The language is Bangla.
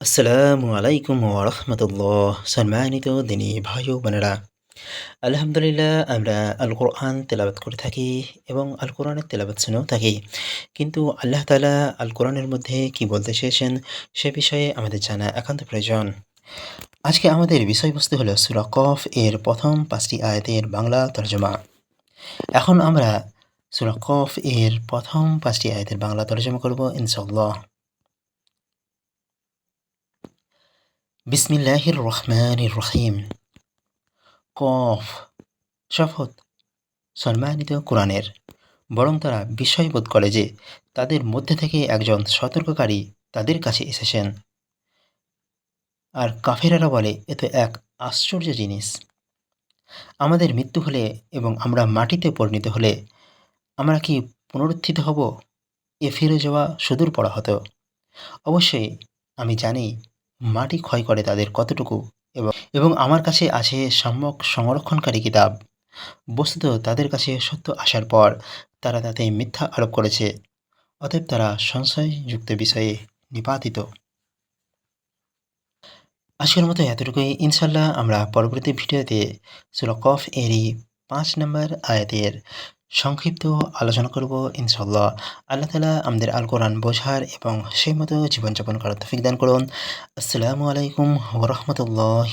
আসসালামু আলাইকুম ওরহমতুল্লাহ সম্মানিত দিনী ভাই ও বোনেরা, আলহামদুলিল্লাহ আমরা আল কোরআন তেলাবাত করে থাকি এবং আল কোরআনের তেলাবাত শুনেও থাকি। কিন্তু আল্লাহ তালা আল কোরআনের মধ্যে কি বলতে চেয়েছেন সে বিষয়ে আমাদের জানা একান্ত প্রয়োজন। আজকে আমাদের বিষয়বস্তু হলো সুরা কফ এর প্রথম পাঁচটি আয়াতের বাংলা তর্জমা। এখন আমরা সুরা কফ এর প্রথম পাঁচটি আয়াতের বাংলা তর্জমা করব ইনশাল্লাহ বিসমিল্লাহির রহমানির রহিম। কফ, শপথ, সম্মানিত কোরআনের। বরং তারা বিস্ময়বোধ করে যে তাদের মধ্যে থেকে একজন সতর্ককারী তাদের কাছে এসেছেন। আর কাফেরারা বলে, এ তো এক আশ্চর্য জিনিস। আমাদের মৃত্যু হলে এবং আমরা মাটিতে পরিণত হলে আমরা কি পুনরুত্থিত হব? এ ফিরে যাওয়া সুদূর পড়া হতো অবশ্যই, আমি জানি মাটি ক্ষয় করে তাদের কতটুকু এবং এবং আমার কাছে আছে সম্যক সংরক্ষণকারী কিতাব। বস্তুত তাদের কাছে সত্য আসার পর তারা তাতে মিথ্যা আরোপ করেছে, অতএব তারা সংশয়যুক্ত বিষয়ে নিপাতিত। আজকের মতো এতটুকুই। ইনশাল্লাহ আমরা পরবর্তী ভিডিওতে সুরকফ এরই পাঁচ নম্বর আয়াতের সংক্ষিপ্ত আলোচনা করব ইনশাল্লাহ আল্লাহ তালা আমাদের আল কোরআন বোঝার এবং সেই মতো জীবনযাপন করার তফিক দান করুন। আসসালামু আলাইকুম ওরহমতুল্লাহ